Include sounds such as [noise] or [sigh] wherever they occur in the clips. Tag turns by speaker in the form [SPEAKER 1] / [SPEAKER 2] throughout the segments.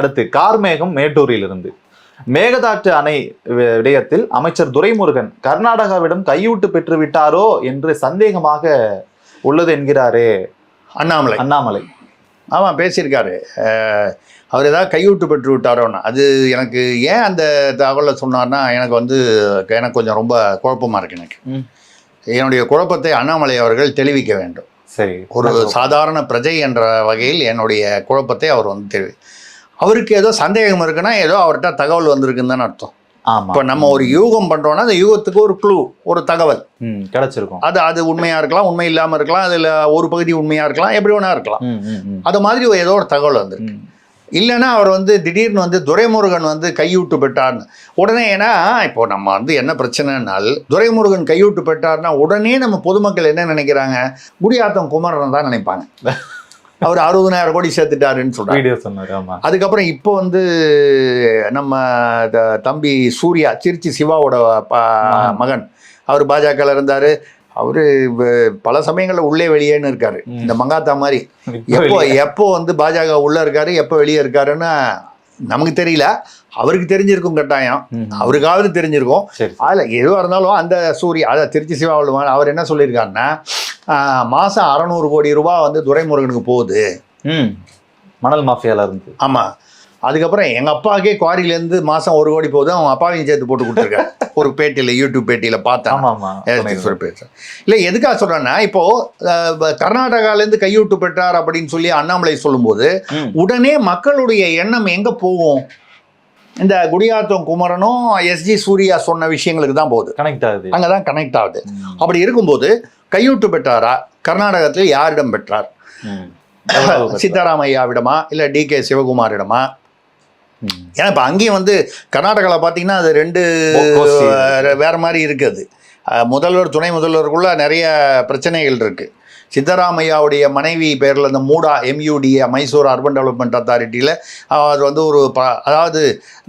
[SPEAKER 1] அடுத்து கார்மேகம் மேட்டூரில் இருந்து மேகதாட்டு அணை விடயத்தில் அமைச்சர் துரைமுருகன் கர்நாடகாவிடம் கையூட்டு பெற்று விட்டாரோ என்று சந்தேகமாக உள்ளது என்கிறாரே
[SPEAKER 2] அண்ணாமலை.
[SPEAKER 1] அண்ணாமலை.
[SPEAKER 2] ஆமாம் பேசியிருக்காரு. அவர் ஏதாவது கையூட்டு பெற்று விட்டாரோன்னு அது எனக்கு ஏன் அந்த தகவலை சொன்னார்னா எனக்கு வந்து எனக்கு கொஞ்சம் ரொம்ப குழப்பமாக இருக்கு எனக்கு. என்னுடைய குழப்பத்தை அண்ணாமலை அவர்கள் தெளிவிக்க வேண்டும்.
[SPEAKER 1] சரி.
[SPEAKER 2] ஒரு சாதாரண பிரஜை என்ற வகையில் என்னுடைய குழப்பத்தை அவர் வந்து தெரிவி அவருக்கு ஏதோ சந்தேகம் இருக்குன்னா ஏதோ அவர்கிட்ட தகவல் வந்திருக்குன்னு தானே அர்த்தம். இப்போ நம்ம ஒரு யூகம் பண்ணுறோன்னா அந்த யூகத்துக்கு ஒரு க்ளூ ஒரு தகவல்.
[SPEAKER 1] கிடைச்சிருக்கும்.
[SPEAKER 2] அது அது உண்மையாக இருக்கலாம் உண்மை இல்லாமல் இருக்கலாம் அதில் ஒரு பகுதி உண்மையாக இருக்கலாம் எப்படி வேணா இருக்கலாம். அது மாதிரி ஏதோ ஒரு தகவல் வந்திருக்கு. இல்லைன்னா அவர் வந்து திடீர்னு வந்து துரைமுருகன் வந்து கையூட்டு பெற்றார்னு. உடனே ஏன்னா இப்போ நம்ம வந்து என்ன பிரச்சனைனால் துரைமுருகன் கையூட்டு பெற்றார்னா உடனே நம்ம பொதுமக்கள் என்ன நினைக்கிறாங்க? குடியாத்தம் குமரன் தான் நினைப்பாங்க. [laughs] அவர் அறுபதனாயிரம் கோடி சேர்த்துட்டாருன்னு
[SPEAKER 1] ஆமா
[SPEAKER 2] அதுக்கப்புறம் இப்போ வந்து நம்ம தம்பி சூர்யா திருச்சி சிவாவோட
[SPEAKER 1] மகன்.
[SPEAKER 2] அவர் பாஜகவில் இருந்தார் அவர் பல சமயங்களில் உள்ளே வெளியேன்னு இருக்காரு. இந்த மங்காத்தா மாதிரி எப்போ. எப்போ வந்து பாஜக உள்ள இருக்காரு எப்போ வெளியே இருக்காருன்னு நமக்கு தெரியல அவருக்கு தெரிஞ்சிருக்கும் கட்டாயம். அவருக்காவது தெரிஞ்சிருக்கும்
[SPEAKER 1] சரி சரி.
[SPEAKER 2] அதில் எதுவாக இருந்தாலும் அந்த சூரிய அதான் திருச்சி சிவாவில் அவர் என்ன சொல்லியிருக்காருன்னா மாசம் அறநூறு கோடி ரூபாய் வந்து துரைமுருகனுக்கு போகுது.
[SPEAKER 1] ம். மணல் மாஃபியால இருந்து.
[SPEAKER 2] ஆமாம் அதுக்கப்புறம் எங்கள் அப்பாவுக்கே குவாரியிலேருந்து மாதம் ஒரு கோடி போகுது. அவங்க அப்பாவையும் சேர்த்து போட்டு கொடுத்துருக்காரு [laughs] ஒரு பேட்டியில் யூடியூப் பேட்டியில் பார்த்தேன் பேசுறேன் இல்லை எதுக்காக சொல்கிறேன்னா இப்போ அஹ், ப- கர்நாடகாலேருந்து கையூட்டு பெற்றார் அப்படின்னு சொல்லி அண்ணாமலை சொல்லும்போது. உடனே மக்களுடைய எண்ணம் எங்கே போகும்? இந்த குடியாத்தம் குமரனும் எஸ்ஜி சூர்யா சொன்ன விஷயங்களுக்கு தான் போகுது.
[SPEAKER 1] கனெக்ட் ஆகுது.
[SPEAKER 2] அங்கே தான் கனெக்ட் ஆகுது. அப்படி இருக்கும்போது கையூட்டு பெற்றாரா கர்நாடகத்தில் யாரிடம் பெற்றார்? [laughs] சித்தராமையாவிடமா இல்லை டி கே சிவகுமாரிடமா. ஏன்னா இப்போ அங்கேயும் வந்து கர்நாடகாவில் பார்த்தீங்கன்னா அது ரெண்டு. வேற- மாதிரி இருக்குது அஹ், முதல்வர் துணை முதல்வருக்குள்ள நிறைய பிரச்சனைகள் இருக்கு சித்தராமையாவுடைய மனைவி பேரில் இந்த MUDA MUDA Mysore urban development அத்தாரிட்டியில் அது வந்து ஒரு ப அதாவது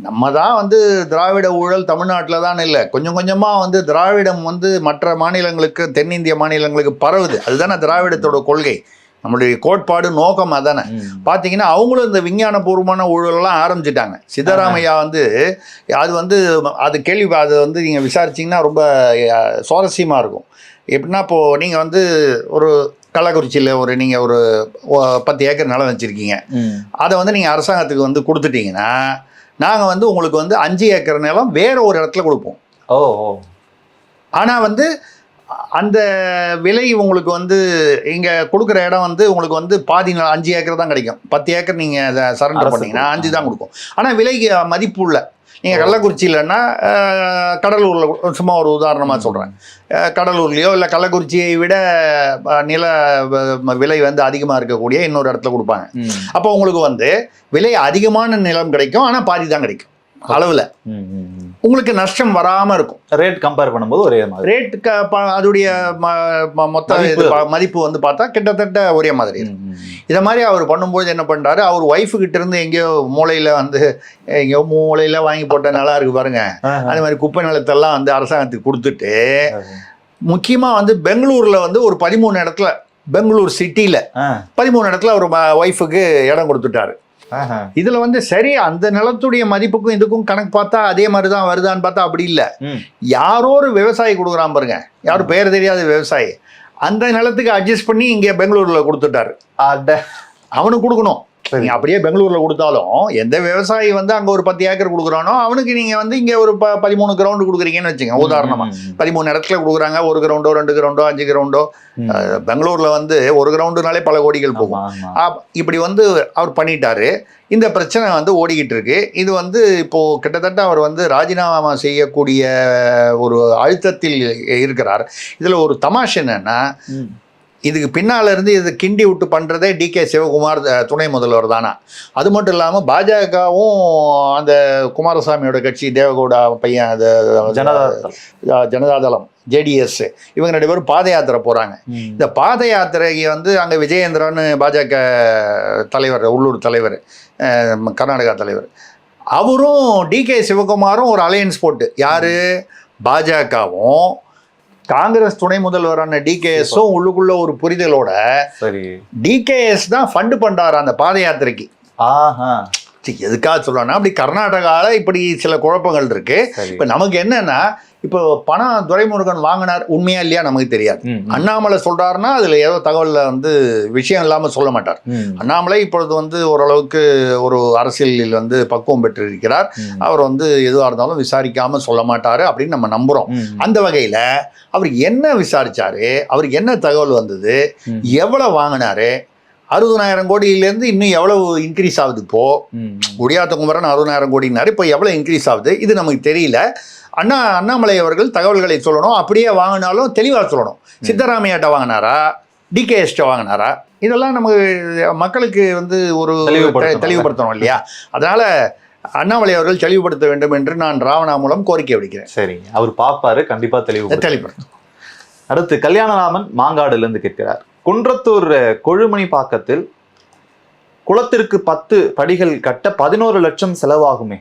[SPEAKER 2] நம்ம தான் வந்து திராவிட ஊழல் தமிழ்நாட்டில் தான் இல்லை. கொஞ்சம் கொஞ்சமாக வந்து திராவிடம் வந்து மற்ற மாநிலங்களுக்கு தென்னிந்திய மாநிலங்களுக்கு பரவுது. அதுதானே திராவிடத்தோட கொள்கை. நம்மளுடைய கோட்பாடு நோக்கம் அதானே. பார்த்தீங்கன்னா அவங்களும் இந்த விஞ்ஞானபூர்வமான ஊழலெல்லாம் ஆரம்பிச்சிட்டாங்க. சித்தராமையா வந்து அது வந்து அது கேள்வி அது வந்து நீங்கள் விசாரிச்சீங்கன்னா ரொம்ப அஹ், சுவாரஸ்யமா இருக்கும். எப்படின்னா இப்போது நீங்கள் வந்து ஒரு கள்ளக்குறிச்சியில் ஒரு நீங்கள் ஒரு பத்து ஏக்கர் நிலம் வச்சுருக்கீங்க. அதை வந்து நீங்கள் அரசாங்கத்துக்கு வந்து கொடுத்துட்டீங்கன்னா நாங்கள் வந்து உங்களுக்கு வந்து அஞ்சு ஏக்கர் நிலம் வேற ஒரு இடத்துல கொடுப்போம்.
[SPEAKER 1] ஓ ஓ.
[SPEAKER 2] ஆனால் வந்து அந்த விலை உங்களுக்கு வந்து இங்கே கொடுக்குற இடம் வந்து உங்களுக்கு வந்து பாதி அஞ்சு ஏக்கர் தான் கிடைக்கும். பத்து ஏக்கர் நீங்கள் அதை சரண்டர் பண்ணீங்கன்னா. அஞ்சு தான் கொடுக்கும். ஆனால் விலைக்கு மதிப்பு இல்லை நீங்கள் கள்ளக்குறிச்சியிலன்னா கடலூரில் சும்மா ஒரு உதாரணமாக சொல்கிறேன் கடலூர்லேயோ இல்லை கள்ளக்குறிச்சியை விட நில விலை வந்து அதிகமாக இருக்கக்கூடிய இன்னொரு இடத்துல கொடுப்பாங்க. அப்போ உங்களுக்கு வந்து விலை அதிகமான நிலம் கிடைக்கும் ஆனால் பாதி தான் கிடைக்கும். அளவில். உங்களுக்கு நஷ்டம் வராமல் இருக்கும்
[SPEAKER 1] ரேட் கம்பேர் பண்ணும்போது ஒரே மாதிரி
[SPEAKER 2] ரேட் க அதோடைய மொத்த
[SPEAKER 1] மதிப்பு.
[SPEAKER 2] இது மதிப்பு வந்து பார்த்தா கிட்டத்தட்ட ஒரே மாதிரி இருக்கும். இதை மாதிரி அவர் பண்ணும்போது என்ன பண்ணுறாரு அவர் ஒய்ஃபு கிட்ட இருந்து எங்கேயோ மூலையில் வந்து எங்கேயோ மூலையில் வாங்கி போட்ட நல்லா இருக்கு பாருங்க
[SPEAKER 1] ஆஹா.
[SPEAKER 2] அதே மாதிரி குப்பை நிலத்தெல்லாம் வந்து அரசாங்கத்துக்கு கொடுத்துட்டு. முக்கியமாக வந்து பெங்களூரில் வந்து ஒரு பதிமூணு இடத்துல பெங்களூர் சிட்டியில். பதிமூணு இடத்துல ஒரு ஒய்ஃபுக்கு இடம் கொடுத்துட்டாரு. இதுல வந்து சரி அந்த நிலத்துடைய மதிப்புக்கும் இதுக்கும் கணக்கு பார்த்தா அதே மாதிரி தான் வருதான்னு பார்த்தா அப்படி இல்லை. யாரோ ஒரு விவசாயி கொடுக்குறான் பாருங்க. யாரும் பேர் தெரியாத விவசாயி. அந்த நிலத்துக்கு அட்ஜஸ்ட் பண்ணி இங்கே பெங்களூர்ல கொடுத்துட்டாரு.
[SPEAKER 1] அட.
[SPEAKER 2] அவனுக்கு கொடுக்கணும்.
[SPEAKER 1] சரி.
[SPEAKER 2] நீங்க அப்படியே பெங்களூர்ல கொடுத்தாலும் எந்த விவசாயி வந்து அங்க ஒரு பத்து ஏக்கர் கொடுக்குறானோ அவனுக்கு நீங்க வந்து இங்க ஒரு பதிமூணு கிரவுண்டு கொடுக்குறீங்கன்னு வச்சுங்க உதாரணமா.
[SPEAKER 1] ம், ம்,
[SPEAKER 2] பதிமூணு இடத்துல கொடுக்குறாங்க ஒரு கிரவுண்டோ ரெண்டு கிரவுண்டோ அஞ்சு கிரவுண்டோ. பெங்களூர்ல வந்து ஒரு கிரவுண்டுனாலே பல கோடிகள் போகும். இப்படி வந்து அவர் பண்ணிட்டாரு. இந்த பிரச்சனை வந்து ஓடிக்கிட்டு இருக்கு. இது வந்து இப்போ கிட்டத்தட்ட அவர் வந்து ராஜினாமா செய்யக்கூடிய ஒரு அழுத்தத்தில் இருக்கிறார். இதுல ஒரு தமாஷ் என்னன்னா. இதுக்கு பின்னால இருந்து இது கிண்டி விட்டு பண்றதே டி கே சிவகுமார் துணை முதல்வர் தானா. அது மட்டும் இல்லாம பாஜகவும் அந்த குமாரசாமியோட கட்சி தேவகவுடா பையன் அது
[SPEAKER 1] ஜனதா
[SPEAKER 2] ஜனதாதளம். ஜேடிஎஸ் இவங்க ரெண்டு பேரும் பாத யாத்திரை போறாங்க.
[SPEAKER 1] ம்.
[SPEAKER 2] இந்த பாத யாத்திரைக்கு வந்து அங்கே விஜயேந்திரன் பாஜக தலைவர் உள்ளூர் தலைவர் கர்நாடகா தலைவர். அவரும் டிகே சிவகுமாரும் ஒரு அலையன்ஸ் போட்டு. யாரு? பாஜகவும். காங்கிரஸ் துணை முதல்வரான டிகேஎஸும் உள்ளுக்குள்ள ஒரு புரிதலோட
[SPEAKER 1] சரி.
[SPEAKER 2] டிகேஎஸ் தான் ஃபண்டு பண்றாரு அந்த பாத யாத்திரைக்கு.
[SPEAKER 1] ஆஹா.
[SPEAKER 2] சரி, எதுக்காக சொல்றேன்னா அப்படி கர்நாடகாவில் இப்படி சில குழப்பங்கள் இருக்கு. இப்போ நமக்கு என்னன்னா இப்போ பணம் துரைமுருகன் வாங்கினார் உண்மையா இல்லையா நமக்கு தெரியாது. அண்ணாமலை சொல்றாருன்னா அதுல ஏதோ தகவல்ல வந்து விஷயம் இல்லாம சொல்ல மாட்டார். அண்ணாமலை இப்பொழுது வந்து ஓரளவுக்கு ஒரு அரசியலில் வந்து பக்குவம் பெற்றிருக்கிறார். அவர் வந்து எதுவாக இருந்தாலும் விசாரிக்காம சொல்ல மாட்டாரு அப்படின்னு நம்ம நம்புறோம். அந்த வகையில அவர் என்ன விசாரிச்சாரு அவருக்கு என்ன தகவல் வந்தது
[SPEAKER 1] ம்,
[SPEAKER 2] எவ்வளவு வாங்கினாரு அறுபதனாயிரம் கோடியிலேருந்து இன்னும் எவ்வளவு இன்க்ரீஸ் ஆகுது இப்போ? குடியாத்த குமரன் அறுபதாயிரம் கோடினாரு. இப்போ எவ்வளோ இன்க்ரீஸ் ஆகுது? இது நமக்கு தெரியல. அண்ணா அண்ணாமலை அவர்கள் தகவல்களை சொல்லணும். அப்படியே வாங்கினாலும் தெளிவாக சொல்லணும். சித்தராமையாட்ட வாங்கினாரா? டிகேஎஸ்ட வாங்கினாரா? இதெல்லாம் நமக்கு மக்களுக்கு வந்து ஒரு
[SPEAKER 1] தெளிவுபடுத்தணும்.
[SPEAKER 2] தெளிவுபடுத்தணும் இல்லையா? அதனால அண்ணாமலை அவர்கள் தெளிவுபடுத்த வேண்டும் என்று நான் ராவணா மூலம் கோரிக்கை விடுக்கிறேன்.
[SPEAKER 1] சரிங்க. அவர் பார்ப்பாரு. கண்டிப்பா தெளிவு
[SPEAKER 2] தெளிவுபடுத்தும்
[SPEAKER 1] அடுத்து கல்யாணராமன் மாங்காடுல இருந்து கேட்கிறார். குன்றத்தூர் கொழுமணி பாக்கத்தில் குளத்திற்கு பத்து படிகள் கட்ட பதினோரு லட்சம் செலவாகுமே.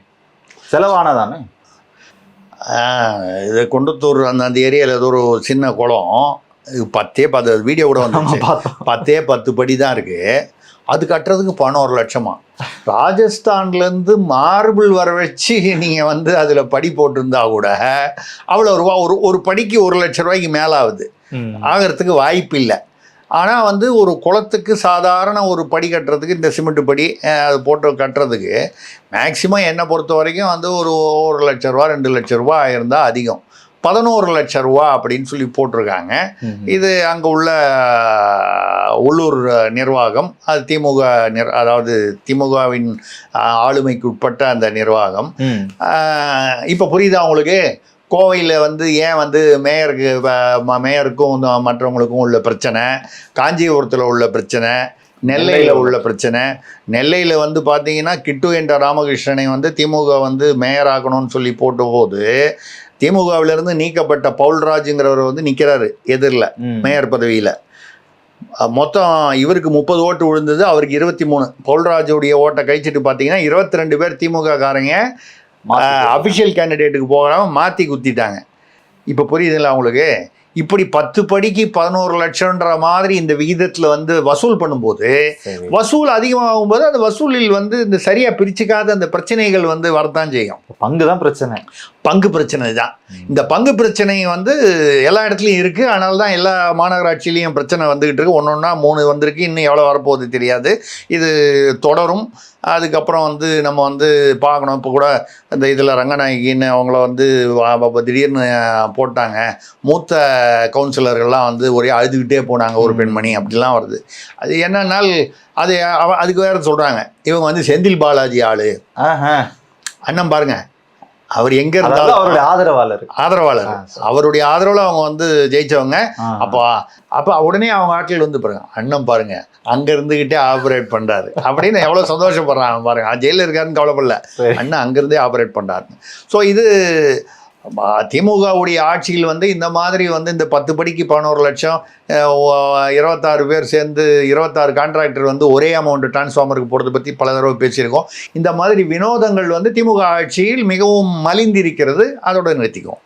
[SPEAKER 1] செலவானதானே?
[SPEAKER 2] இது குண்டத்தூர் அந்த அந்த ஏரியாவில் ஏதோ ஒரு சின்ன குளம். இது பத்தே பத்து வீடியோ கூட
[SPEAKER 1] பார்த்தோம்.
[SPEAKER 2] பத்தே பத்து படி தான் இருக்கு. அது கட்டுறதுக்கு பணம் ஒரு லட்சமா? ராஜஸ்தான்லேருந்து மார்பிள் வர வச்சு நீங்கள் வந்து அதில் படி போட்டிருந்தா கூட அவ்வளோ ரூபா ஒரு ஒரு படிக்கு ஒரு லட்ச ரூபாய்க்கு மேலே ஆகுது ஆகிறதுக்கு வாய்ப்பு இல்லை ஆனால் வந்து ஒரு குளத்துக்கு சாதாரண ஒரு படி கட்டுறதுக்கு இந்த சிமெண்ட் படி அது போட்டு கட்டுறதுக்கு மேக்சிமம் என்னை பொறுத்த வரைக்கும் வந்து ஒரு ஒரு லட்ச ரூபா ரெண்டு லட்ச ரூபா ஆயிருந்தால் அதிகம். பதினோரு லட்ச ரூபா அப்படின்னு சொல்லி போட்டிருக்காங்க. இது அங்கே உள்ள உள்ளூர் நிர்வாகம் அது திமுக நிர் அதாவது திமுகவின் ஆளுமைக்கு உட்பட்ட அந்த நிர்வாகம். இப்போ புரியுதா உங்களுக்கு? கோவையில் வந்து ஏன் வந்து மேயருக்கு மேயருக்கும் மற்றவங்களுக்கும் உள்ள பிரச்சனை? காஞ்சிபுரத்தில் உள்ள பிரச்சனை நெல்லையில் உள்ள பிரச்சனை. நெல்லையில் வந்து பார்த்தீங்கன்னா கிட்டு என்ற ராமகிருஷ்ணனை வந்து திமுக வந்து மேயராக்கணும்னு சொல்லி போட்ட போது திமுகவிலிருந்து நீக்கப்பட்ட பவுல்ராஜுங்கிறவர் வந்து நிற்கிறாரு எதிரில். மேயர் பதவியில். மொத்தம் இவருக்கு முப்பது ஓட்டு விழுந்தது அவருக்கு இருபத்தி மூணு. பவுல்ராஜுடைய ஓட்டை கழிச்சிட்டு பார்த்தீங்கன்னா இருபத்தி ரெண்டு பேர் திமுக காரங்க அஃபிஷியல் கேண்டிடேட்டுக்கு போகாம மாற்றி குத்திட்டாங்க. இப்போ புரியுதுங்களா உங்களுக்கு? இப்படி பத்து படிக்கு பதினோரு லட்சம்ன்ற மாதிரி இந்த விகிதத்தில் வந்து வசூல் பண்ணும்போது. வசூல் அதிகமாகும் போது அந்த வசூலில் வந்து இந்த சரியாக பிரிச்சுக்காத அந்த பிரச்சனைகள் வந்து வரத்தான் செய்யும்.
[SPEAKER 1] பங்குதான் பிரச்சனை.
[SPEAKER 2] பங்கு பிரச்சனை தான். இந்த பங்கு பிரச்சனை வந்து எல்லா இடத்துலையும் இருக்குது அதனால தான் எல்லா மாநகராட்சியிலையும் பிரச்சனை வந்துக்கிட்டு இருக்கு. ஒன்று ஒன்றா மூணு வந்திருக்கு. இன்னும் எவ்வளோ வரப்போகுது தெரியாது. இது தொடரும். அதுக்கப்புறம் வந்து நம்ம வந்து பார்க்கணும். இப்போ கூட இந்த இதில் ரங்கநாயகின்னு அவங்கள வந்து திடீர்னு போட்டாங்க. மூத்த கவுன்சிலர்கள்லாம் வந்து ஒரே அழுதுகிட்டே போனாங்க ஒரு பெண்மணி அப்படிலாம் வருது. அது என்னன்னால் அது அதுக்கு வேற சொல்கிறாங்க இவங்க வந்து செந்தில் பாலாஜி ஆளு.
[SPEAKER 1] ஆஹா.
[SPEAKER 2] அண்ணன் பாருங்க. அவர் எங்க இருந்தாலும்
[SPEAKER 1] அவருடைய ஆதரவாளர்.
[SPEAKER 2] ஆதரவாளர். அவருடைய ஆதரவுல அவங்க வந்து ஜெயிச்சவங்க. அப்போ அப்போ உடனே அவங்க ஆட்கள் வந்து பாருங்க அண்ணன் பாருங்க அங்க இருந்துகிட்டே ஆபரேட் பண்றாரு. அப்படின்னு எவ்வளவு சந்தோஷப்படுறாங்க பாருங்க. ஜெயில இருக்காருன்னு கவலைப்படல. அண்ணன் அங்கிருந்தே ஆபரேட் பண்றாரு ஸோ இது திமுகவுடைய ஆட்சியில் வந்து இந்த மாதிரி வந்து இந்த பத்து படிக்கு பதினோரு லட்சம் இருபத்தாறு பேர் சேர்ந்து இருபத்தாறு கான்ட்ராக்டர் வந்து ஒரே அமௌண்ட் டிரான்ஸ்ஃபார்மருக்கு போகிறது பற்றி பல தடவை பேசியிருக்கோம். இந்த மாதிரி வினோதங்கள் வந்து திமுக ஆட்சியில் மிகவும் மலிந்திருக்கிறது. அதோட நிறுத்திக்கும்